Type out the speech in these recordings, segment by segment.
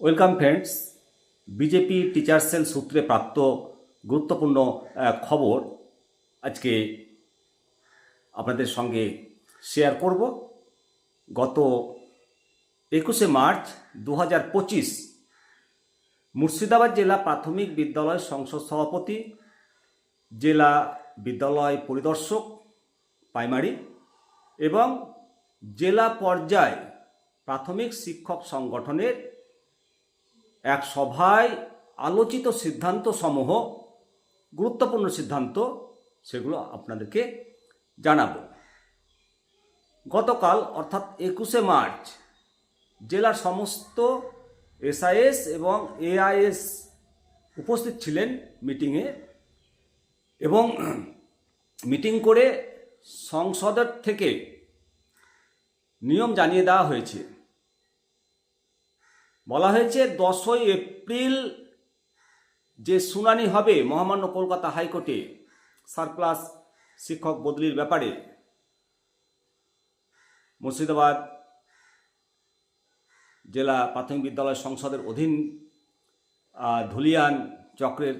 Welcome friends, BJP teacher cell সূত্রে প্রাপ্ত গুরুত্বপূর্ণ খবর আজকে আপনাদের সঙ্গে শেয়ার করব। গত একুশে মার্চ দু হাজার পঁচিশ, মুর্শিদাবাদ জেলা প্রাথমিক বিদ্যালয় সংসদ সভাপতি, জেলা বিদ্যালয় পরিদর্শক প্রাইমারি এবং জেলা পর্যায় প্রাথমিক শিক্ষক সংগঠনের এক সভায় আলোচিত সিদ্ধান্ত সমূহ গুরুত্বপূর্ণ সিদ্ধান্ত, সেগুলো আপনাদেরকে জানাব। গতকাল, অর্থাৎ একুশে মার্চ, জেলার সমস্ত এসআইএস এবং এআইএস উপস্থিত ছিলেন মিটিংয়ে এবং মিটিং করে সংসদের থেকে নিয়ম জানিয়ে দেওয়া হয়েছে। বলা হয়েছে দশই এপ্রিল যে শুনানি হবে মহামান্য কলকাতা হাইকোর্টে, সারপ্লাস শিক্ষক বদলির ব্যাপারে। মুর্শিদাবাদ জেলা প্রাথমিক বিদ্যালয় সংসদের অধীন ধুলিয়ান চক্রের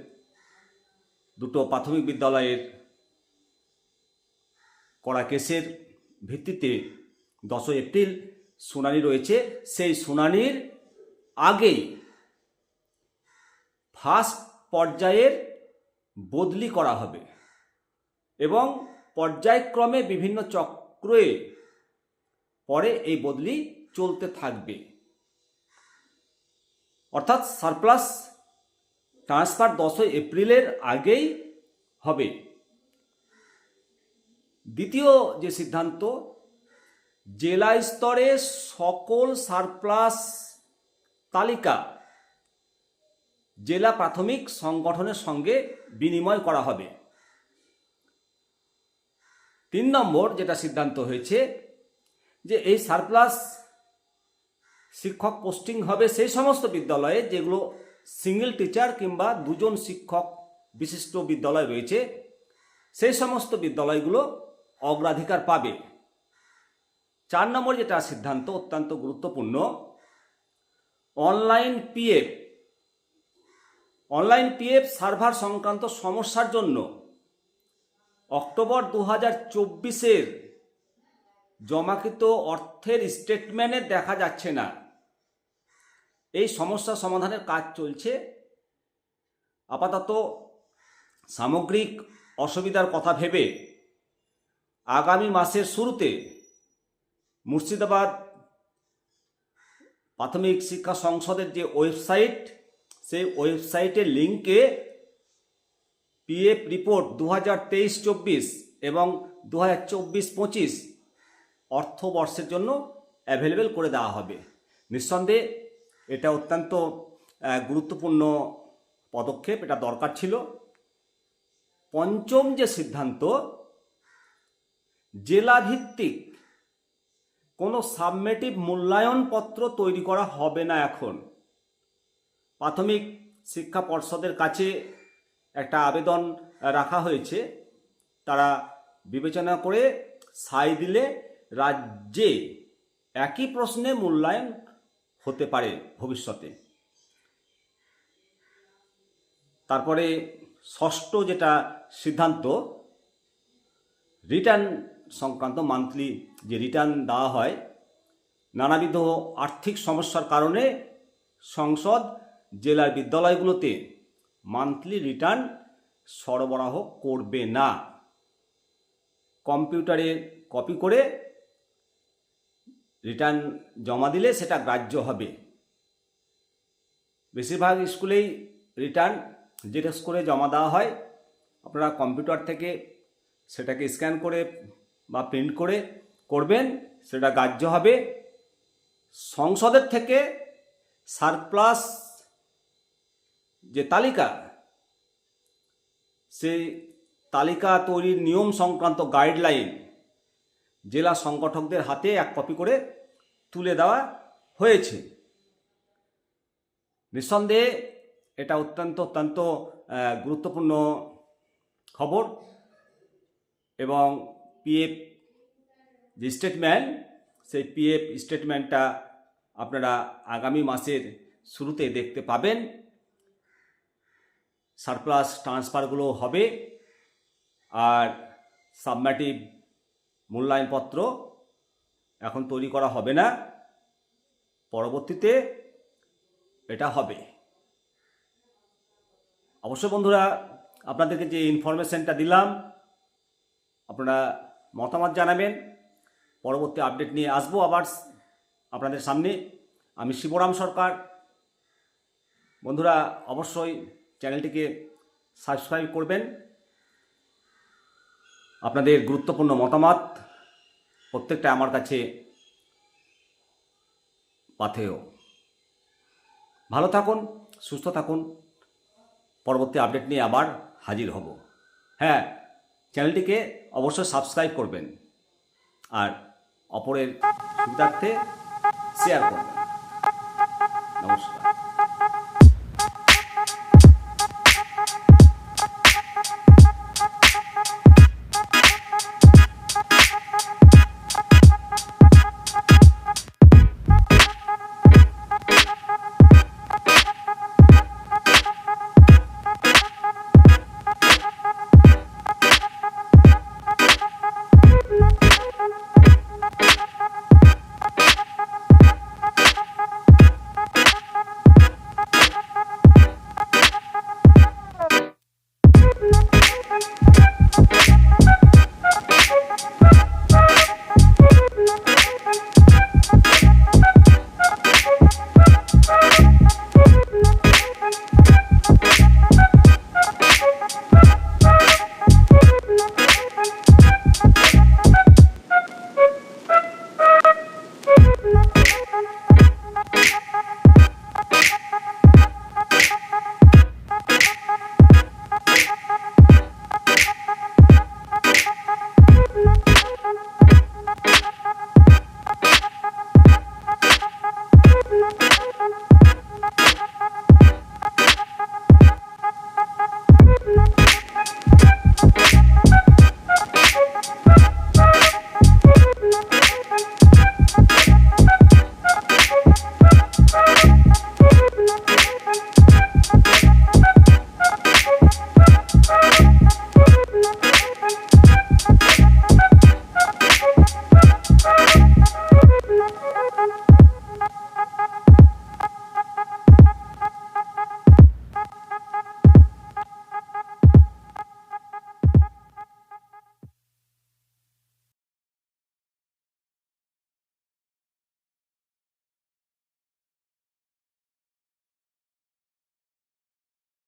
দুটো প্রাথমিক বিদ্যালয়ের করা কেসের ভিত্তিতে দশই এপ্রিল শুনানি রয়েছে। সেই শুনানির আগেই ফার্স্ট পর্যায়ের বদলি করা হবে এবং পর্যায়ক্রমে বিভিন্ন চক্রে পরে এই বদলি চলতে থাকবে। অর্থাৎ সারপ্লাস ট্রান্সফার দশই এপ্রিলের আগেই হবে। দ্বিতীয় যে সিদ্ধান্ত, জেলা স্তরে সকল সারপ্লাস তালিকা। জেলা প্রাথমিক সংগঠনের সঙ্গে বিনিময় করা হবে। তিন নম্বর যেটা সিদ্ধান্ত হয়েছে, যে এই সারপ্লাস শিক্ষক পোস্টিং হবে সেই সমস্ত বিদ্যালয়ে যেগুলো সিঙ্গেল টিচার কিংবা দুজন শিক্ষক বিশিষ্ট বিদ্যালয় রয়েছে, সেই সমস্ত বিদ্যালয়গুলো অগ্রাধিকার পাবে। চার নম্বর যেটা সিদ্ধান্ত অত্যন্ত গুরুত্বপূর্ণ online PF online PF server সংক্রান্ত সমস্যার জন্য অক্টোবর দু হাজার চব্বিশের জমাকৃত অর্থের স্টেটমেন্টে দেখা যাচ্ছে না। এই সমস্যা সমাধানের কাজ চলছে। আপাতত সামগ্রিক অসুবিধার কথা ভেবে আগামী মাসের শুরুতে মুর্শিদাবাদ প্রাথমিক শিক্ষা সংসদের যে ওয়েবসাইট, সেই ওয়েবসাইটের লিঙ্কে পিএফ রিপোর্ট দু হাজার তেইশ চব্বিশ এবং দু হাজার চব্বিশ পঁচিশ অর্থবর্ষের জন্য অ্যাভেলেবেল করে দেওয়া হবে। নিঃসন্দেহে এটা অত্যন্ত গুরুত্বপূর্ণ পদক্ষেপ, এটা দরকার ছিল। পঞ্চম যে সিদ্ধান্ত, জেলাভিত্তিক কোনো সাবমেটিভ মূল্যায়নপত্র তৈরি করা হবে না এখন। প্রাথমিক শিক্ষা পর্ষদের কাছে একটা আবেদন রাখা হয়েছে। তারা বিবেচনা করে সাই দিলে রাজ্যে একই প্রশ্নে মূল্যায়ন হতে পারে ভবিষ্যতে। তারপরে ষষ্ঠ যেটা সিদ্ধান্ত, রিটার্ন সংক্রান্ত মান্থলি যে রিটার্ন দেওয়া হয়, নানাবিধ আর্থিক সমস্যার কারণে সংসদ জেলার বিদ্যালয়গুলোতে মান্থলি রিটার্ন সরবরাহ করবে না। কম্পিউটারে কপি করে রিটার্ন জমা দিলে সেটা গ্রাহ্য হবে। বেশিরভাগ স্কুলেই রিটার্ন জেরক্স করে জমা দেওয়া হয়। আপনারা কম্পিউটার থেকে সেটাকে স্ক্যান করে বা প্রিন্ট করে করবেন, সেটা গ্রাহ্য হবে। সংসদের থেকে সারপ্লাস যে তালিকা, সেই তালিকা তৈরির নিয়ম সংক্রান্ত গাইডলাইন জেলা সংগঠকদের হাতে এক কপি করে তুলে দেওয়া হয়েছে। নিঃসন্দেহে এটা অত্যন্ত অত্যন্ত গুরুত্বপূর্ণ খবর এবং পিএফ যে স্টেটমেন্ট সেই পিএফ স্টেটমেন্টটা আপনারা আগামী মাসের শুরুতে দেখতে পাবেন। সারপ্লাস ট্রান্সফারগুলো হবে আর সাবমেটিভ মূল্যায়নপত্র এখন তৈরি করা হবে না। পরবর্তীতে এটা হবে। অবশ্য বন্ধুরা, আপনাদেরকে যে ইনফরমেশনটা দিলাম, আপনারা মতামত জানাবেন। পরবর্তী আপডেট নিয়ে আসব আবার আপনাদের সামনে। আমি শিবরাম সরকার। বন্ধুরা, অবশ্যই চ্যানেলটিকে সাবস্ক্রাইব করবেন। আপনাদের গুরুত্বপূর্ণ মতামত প্রত্যেকটা আমার কাছে পাথেয়। ভালো থাকুন, সুস্থ থাকুন। পরবর্তী আপডেট নিয়ে আবার হাজির হব। হ্যাঁ চ্যানেলটিকে অবশ্যই সাবস্ক্রাইব করবেন। আর অপরের সুবিধার্থে শেয়ার করবেন। নমস্কার।